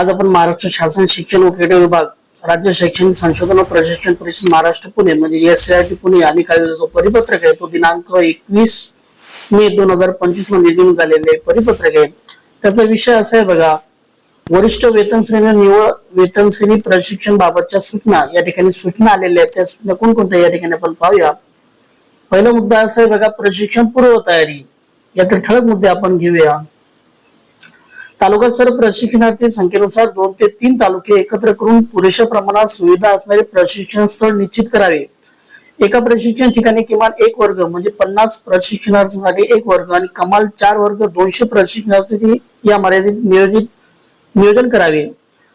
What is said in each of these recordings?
आज आपण महाराष्ट्र शासन शिक्षण व क्रीडा विभाग राज्य शैक्षणिक संशोधन व प्रशिक्षण परिषद महाराष्ट्र पुणे म्हणजे एस आय टी पुणे यांनी काढलेला जो परिपत्रक आहे तो दिनांक एकवीस मे दोन हजार पंचवीसमध्ये निघून झालेले परिपत्रक आहे. त्याचा विषय असा आहे बघा वरिष्ठ वेतन श्रेणी निवड वेतन श्रेणी प्रशिक्षण बाबतच्या सूचना या ठिकाणी सूचना आलेल्या आहेत. त्या सूचना कोणकोणत्या या ठिकाणी आपण पाहूया. पहिला मुद्दा असा आहे बघा प्रशिक्षण पूर्व तयारी यातील ठळक मुद्दे आपण घेऊया. तालुका सर प्रशिक्षणार्थी संख्येनुसार दोन ते तीन तालुके एकत्र करून पुरेशा प्रमाणात सुविधा असणारे प्रशिक्षण स्थळ निश्चित करावे. एका प्रशिक्षण ठिकाणी किमान एक वर्ग म्हणजे पन्नास प्रशिक्षणार्थीसाठी एक वर्ग आणि कमाल चार वर्ग दोनशे प्रशिक्षणार्थी या मर्यादित नियोजित नियोजन करावे.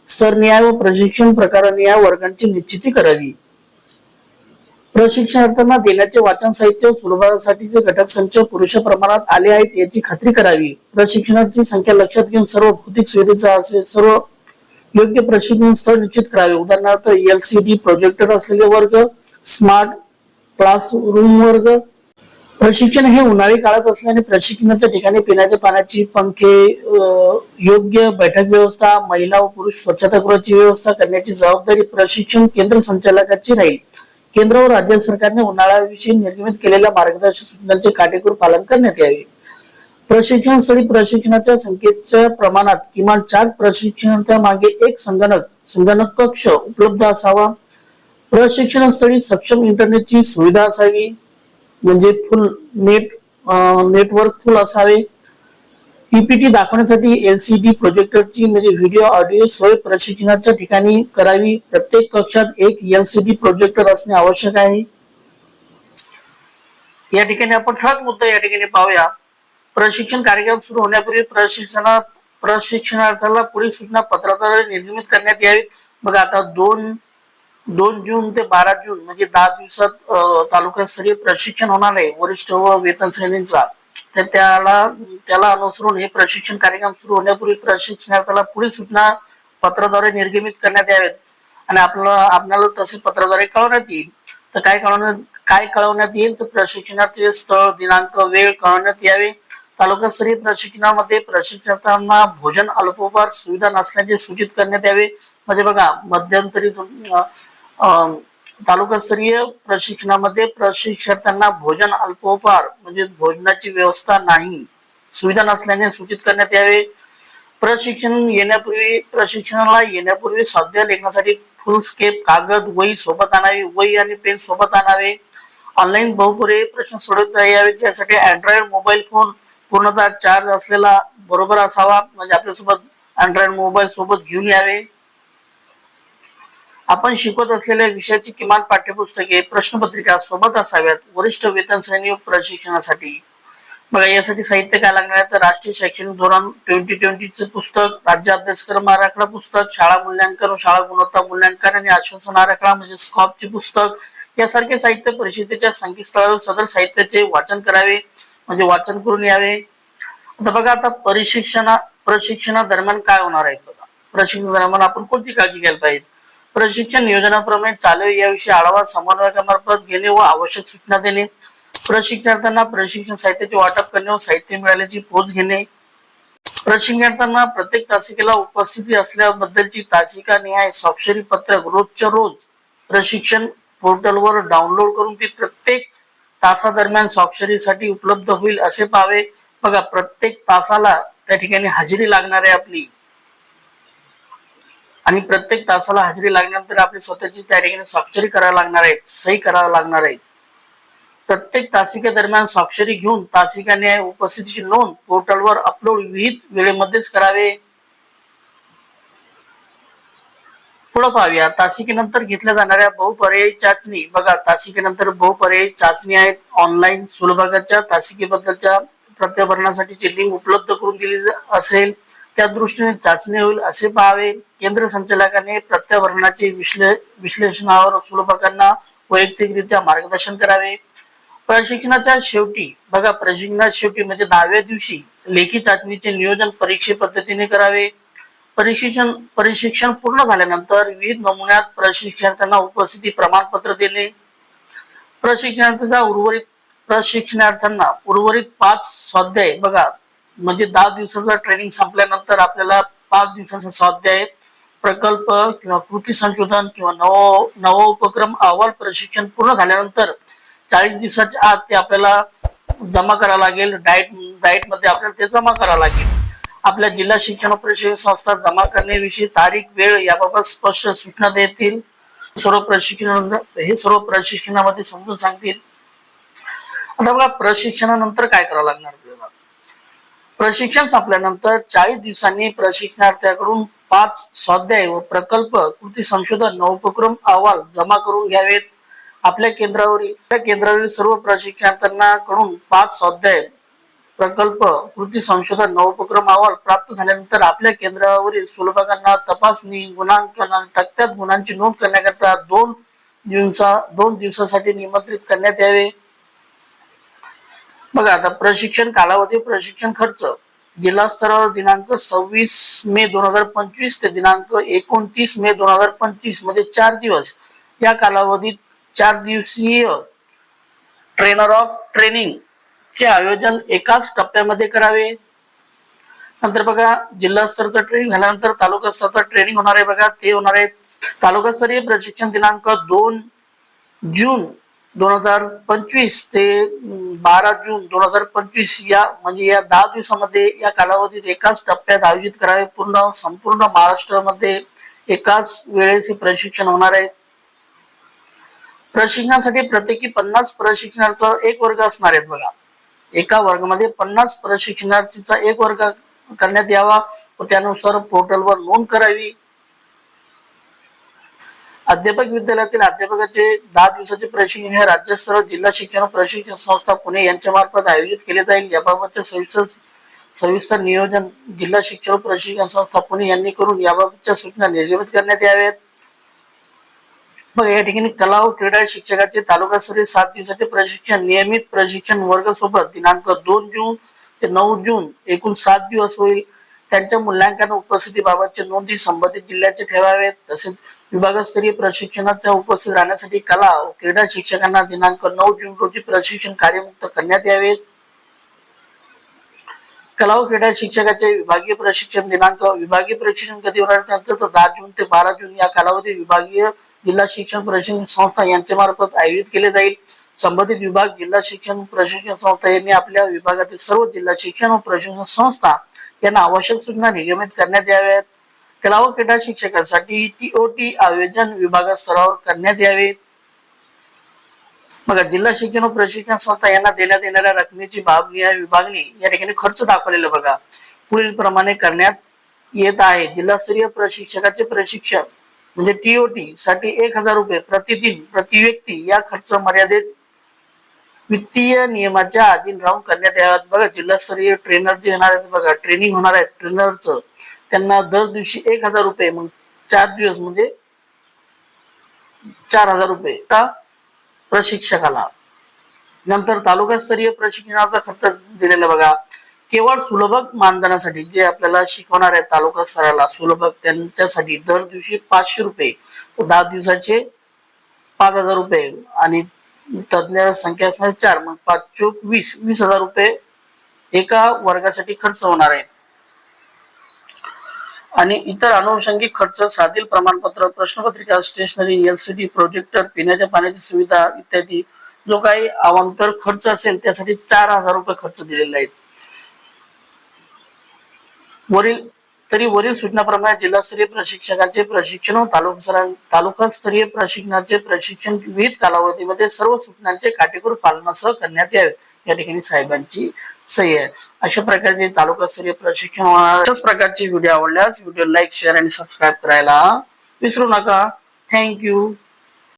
स्तरनिहाय व प्रशिक्षण प्रकारनिहाय वर्गांची निश्चिती करावी. प्रशिक्षणार्थ्यांना देण्याचे वाचन साहित्य सुलभासाठीचे घटक संच पुरेशा प्रमाणात आले आहेत याची खात्री करावी. प्रशिक्षणाची संख्या लक्षात घेऊन सर्व भौतिक सुविधेचा असे सर्व योग्य प्रशिक्षण स्थळ निश्चित करावे. उदाहरणार्थ एलसीडी प्रोजेक्टर असलेले वर्ग स्मार्ट क्लासरूम वर्ग. प्रशिक्षण हे उन्हाळी काळात असल्याने प्रशिक्षणाच्या ठिकाणी पिण्याच्या पाण्याची पंखे योग्य बैठक व्यवस्था महिला व पुरुष स्वच्छतागृहाची व्यवस्था करण्याची जबाबदारी प्रशिक्षण केंद्र संचालकाची राहील. केंद्र व राज्य सरकारने उन्हाळ्याविषयी निर्गमित केलेल्या मार्गदर्शक सूचनांचे काटेकोर पालन करण्यात यावे. प्रशिक्षण स्थळी प्रशिक्षणाच्या संख्येच्या प्रमाणात किमान चार प्रशिक्षणाच्या मागे एक संगणक संगणक कक्ष उपलब्ध असावा. प्रशिक्षण स्थळी सक्षम इंटरनेटची सुविधा असावी. म्हणजे फुल नेट नेटवर्क फुल असावे. पीपीटी दाखवण्यासाठी एलसीडी प्रोजेक्टरची म्हणजे व्हिडिओ ऑडिओ सोय प्रशिक्षणाच्या ठिकाणी करावी. प्रत्येक कक्षात एक एलसीडी प्रोजेक्टर असणे आवश्यक आहे. या ठिकाणी आपण ठळक मुद्दा या ठिकाणी पाहूया. प्रशिक्षण कार्यक्रम सुरू होण्यापूर्वी प्रशिक्षणा प्रशिक्षणार्थाला पुढील सूचना पत्राद्वारे निर्गमित करण्यात यावीत बघा आता दोन दोन जून ते बारा जून म्हणजे दहा दिवसात तालुकास्तरीय प्रशिक्षण होणार आहे. वरिष्ठ व वेतन श्रेणींचा. तर त्याला त्याला अनुसरून हे प्रशिक्षण कार्यक्रम सुरू होण्यापूर्वी प्रशिक्षणार्थाला पुढील सूचना पत्राद्वारे निर्गमित करण्यात यावेत. आणि आपल्याला आपल्याला तसे पत्राद्वारे कळवण्यात येईल. तर काय कळवण्यात काय कळवण्यात येईल? तर प्रशिक्षणाचे स्थळ दिनांक वेळ कळवण्यात यावे. तालुकास्तरीय प्रशिक्षणामध्ये प्रशिक्षणार्थांना भोजन अल्पोपहार सुविधा नसल्याचे सूचित करण्यात यावे. म्हणजे बघा मध्यंतरी अं, तालुकास्तरीय प्रशिक्षणामध्ये प्रशिक्षणार्थ्यांना भोजन अल्पोपहार म्हणजे भोजनाची व्यवस्था नाही सुविधा नसल्याने सूचित करण्यात यावे. प्रशिक्षण येण्यापूर्वी प्रशिक्षणाला येण्यापूर्वी साध्य लेखनासाठी फुल स्केप कागद वही सोबत आणावी वही आणि पेन सोबत आणावे. ऑनलाईन बहुपुरे प्रश्न सोडवता यावे यासाठी अँड्रॉइड मोबाईल फोन पूर्णतः चार्ज असलेला बरोबर असावा. म्हणजे आपल्यासोबत अँड्रॉइड मोबाईल सोबत घेऊन यावे. आपण शिकवत असलेल्या विषयाची किमान पाठ्यपुस्तके प्रश्नपत्रिका सोबत असाव्यात. वरिष्ठ वेतन श्रेणी व प्रशिक्षणासाठी. बघा यासाठी साहित्य काय लागणार आहे? तर राष्ट्रीय शैक्षणिक धोरण ट्वेंटी ट्वेंटीचे पुस्तक राज्य अभ्यासक्रम आराखडा पुस्तक शाळा मूल्यांकन व शाळा गुणवत्ता मूल्यांकन आणि आश्वासन आराखडा म्हणजे स्कॉपचे पुस्तक. यासारखे साहित्य परिषदेच्या संकेतस्थळावर सदर साहित्याचे वाचन करावे म्हणजे वाचन करून यावे. आता बघा आता प्रशिक्षणा प्रशिक्षणादरम्यान काय होणार आहे? बघा प्रशिक्षणा दरम्यान आपण कोणती काळजी घ्यायला पाहिजे? प्रशिक्षण नियोजनाप्रमाणे चालू याविषयी आढावा समन्वयकामार्फत घेणे व आवश्यक सूचना देणे. प्रशिक्षणार्थ्यांना प्रशिक्षण साहित्याचे वाटप करणे व साहित्य मिळाल्याची पोच घेणे. प्रशिक्षणार्थ्यांना प्रत्येक तासिकेला उपस्थिती असल्याबद्दलची तासिका निहाय स्वाक्षरी पत्रक रोजच्या रोज प्रशिक्षण पोर्टलवर डाउनलोड करून ती प्रत्येक तासादरम्यान स्वाक्षरीसाठी उपलब्ध होईल असे पाहावे. बघा प्रत्येक तासाला त्या ठिकाणी हजेरी लागणार आहे आपली. आणि प्रत्येक तासाला हजेरी लागल्यानंतर आपली स्वतःची त्या ठिकाणी स्वाक्षरी करावी लागणार आहे सही करावी लागणार आहे. प्रत्येक तासिके दरम्यान स्वाक्षरी घेऊन तासिकाने उपस्थितीची नोंद पोर्टलवर अपलोड विहित वेळेमध्येच करावे. पुढे पाहूया. तासिकेनंतर घेतल्या जाणाऱ्या बहुपर्यायी चाचणी. बघा तासिकेनंतर बहुपर्यायी चाचणी आहेत. ऑनलाईन सुलभागाच्या तासिकेबद्दलच्या प्रत्यभरणासाठीची लिंक उपलब्ध करून दिली असेल. त्या दृष्टीने चाचणी होईल असे पाहावे. केंद्र संचालकाने प्रत्यावरणाचे विश्ले विश्लेषणावर सुलभकांना वैयक्तिकरित्या मार्गदर्शन करावे. प्रशिक्षणाच्या शेवटी बघा प्रशिक्षणात शेवटी म्हणजे दहाव्या दिवशी लेखी चाचणीचे नियोजन परीक्षे पद्धतीने करावे. प्रशिक्षण प्रशिक्षण पूर्ण झाल्यानंतर विविध नमुन्यात प्रशिक्षणार्थ्यांना उपस्थिती प्रमाणपत्र देणे. प्रशिक्षणार्थ्यांना उर्वरित प्रशिक्षणार्थ्यांना उर्वरित पाच स्वाध्याय बघा म्हणजे दहा दिवसाचा ट्रेनिंग संपल्यानंतर आपल्याला पाच दिवसाचा स्वाध्याय प्रकल्प किंवा कृती संशोधन किंवा नव नव उपक्रम अहवाल प्रशिक्षण पूर्ण झाल्यानंतर चाळीस दिवसाच्या आत ते आपल्याला जमा करावं लागेल. डाएट डाएटमध्ये आपल्याला ते जमा करावं लागेल. आपल्या जिल्हा शिक्षण परिषद प्रशिक्षण संस्था जमा करण्याविषयी तारीख वेळ याबाबत स्पष्ट सूचना देतील. सर्व प्रशिक्षण हे सर्व प्रशिक्षणामध्ये समजून सांगतील. आता बघा प्रशिक्षणानंतर काय करावं लागणार? प्रशिक्षण संपल्यानंतर चाळीस दिवसांनी प्रशिक्षणार्थ्याकडून पाच स्वाध्याय व प्रकल्प कृती संशोधन नवोपक्रम अहवाल जमा करून घ्यावेत. आपल्या केंद्रावरील केंद्रावरील सर्व प्रशिक्षणार्थ्यांना कडून पाच स्वाध्याय प्रकल्प कृती संशोधन नवोपक्रम अहवाल प्राप्त झाल्यानंतर आपल्या केंद्रावरील सुलभकांना तपासणी गुणांकन आणि तक्त्यात गुणांची नोंद करण्याकरता दोन दिवसा दोन दिवसासाठी निमंत्रित करण्यात यावे. बघा आता प्रशिक्षण कालावधी प्रशिक्षण खर्च जिल्हा स्तरावर दिनांक सव्वीस मे दोन हजार पंचवीस ते दिनांक एकोणतीस मे दोन हजार पंचवीसमध्ये चार दिवस या कालावधीत चार दिवसीय ट्रेनर ऑफ ट्रेनिंग चे आयोजन एकाच टप्प्यामध्ये करावे. नंतर बघा जिल्हा स्तरचं ट्रेनिंग झाल्यानंतर तालुका स्तरचं ट्रेनिंग होणार आहे बघा. ते होणार आहे तालुकास्तरीय प्रशिक्षण दिनांक दोन जून दोन हजार पंचवीस ते बारा जून दोन हजार पंचवीस या म्हणजे या दहा दिवसामध्ये या कालावधीत एकाच टप्प्यात आयोजित करावे पूर्ण संपूर्ण महाराष्ट्रामध्ये एकाच वेळेस हे प्रशिक्षण होणार आहे. प्रशिक्षणासाठी प्रत्येकी पन्नास प्रशिक्षणाचा एक वर्ग असणार आहेत बघा. एका वर्गामध्ये पन्नास प्रशिक्षणार्थीचा एक वर्ग करण्यात यावा व त्यानुसार पोर्टलवर नोंद करावी. अध्यापक विद्यालयातील अध्यापकाचे दहा दिवसाचे प्रशिक्षण हे राज्यस्तरावर जिल्हा शिक्षण प्रशिक्षण संस्था पुणे यांच्या मार्फत आयोजित केले जाईल. याबाबतचे सविस्तर सविस्तर नियोजन जिल्हा शिक्षण प्रशिक्षण संस्था पुणे यांनी करून याबाबतच्या सूचना निर्गमित करण्यात याव्यात. मग या ठिकाणी कला व क्रीडा शिक्षकाचे तालुकास्तरीय सात दिवसाचे प्रशिक्षण नियमित प्रशिक्षण वर्ग सोबत दिनांक दोन जून ते नऊ जून एकूण सात दिवस होईल. त्यांच्या मूल्यांकन उपस्थितीबाबतचे नोंदी संबंधित जिल्ह्याचे ठेवावेत. तसेच विभागस्तरीय प्रशिक्षणाच्या उपस्थित राहण्यासाठी कला व क्रीडा शिक्षकांना दिनांक नऊ जून रोजी प्रशिक्षण कार्यमुक्त करण्यात यावेत कला व क्रीडा शिक्षकाचे विभागीय प्रशिक्षण दिनांक विभागीय प्रशिक्षण कधी होणार त्यांचं तर दहा जून ते बारा जून या कालावधीत विभागीय जिल्हा शिक्षण प्रशिक्षण संस्था यांच्या मार्फत आयोजित केले जाईल. संबंधित विभाग जिल्हा शिक्षण प्रशिक्षण संस्था यांनी आपल्या विभागातील सर्व जिल्हा शिक्षण व प्रशिक्षण संस्था यांना आवश्यक सूचना नियमित करण्यात याव्यात. कला व क्रीडा शिक्षकांसाठी टीओटी आयोजन विभागस्तरावर करण्यात यावे. बघा जिल्हा शिक्षण व प्रशिक्षण संस्था यांना देण्यात येणाऱ्या रकमेची बाबनिहाय विभागणी या ठिकाणी खर्च दाखवलेला बघा. पुढील प्रमाणे करण्यात येत आहे. जिल्हास्तरीय प्रशिक्षकाचे प्रशिक्षण म्हणजे टीओटी साठी एक हजार रुपये प्रतिदिन प्रति व्यक्ती या खर्च मर्यादेत वित्तीय नियमाच्या अधीन राहून करण्यात याव्यात. बघा जिल्हास्तरीय ट्रेनर जे येणार आहेत बघा ट्रेनिंग होणार आहे ट्रेनरचं त्यांना दर दिवशी एक हजार रुपये मग चार दिवस म्हणजे चार हजार रुपये का? प्रशिक्षकाला. नंतर तालुकास्तरीय प्रशिक्षणाचा खर्च दिलेला बघा. केवळ सुलभक मानधनासाठी जे आपल्याला शिकवणार आहे तालुका स्तराला सुलभक त्यांच्यासाठी दर दिवशी पाचशे रुपये. दहा दिवसाचे पाच हजार रुपये आणि तज्ञ संख्या असणार चार. मग पाच चोक वीस. वीस हजार रुपये एका वर्गासाठी खर्च होणार आहे आणि इतर अनुषंगिक खर्च साधील प्रमाणपत्र प्रश्नपत्रिका स्टेशनरी एलसीडी प्रोजेक्टर पिण्याच्या पाण्याची सुविधा इत्यादी. जो काही अवांतर खर्च असेल त्यासाठी चार हजार रुपये खर्च दिलेले आहेत. वरील तरी वरील सूचनाप्रमाणे जिल्हास्तरीय प्रशिक्षकाचे प्रशिक्षण व तालुका तालुकास्तरीय प्रशिक्षणाचे प्रशिक्षण विविध कालावधीमध्ये सर्व सूचनांचे काटेकोर पालनासह करण्यात यावे. या ठिकाणी साहेबांची सही आहे. अशा प्रकारचे तालुकास्तरीय प्रशिक्षण अशाच प्रकारचे व्हिडिओ आवडल्यास व्हिडिओ लाईक शेअर आणि सबस्क्राईब करायला विसरू नका. थँक्यू.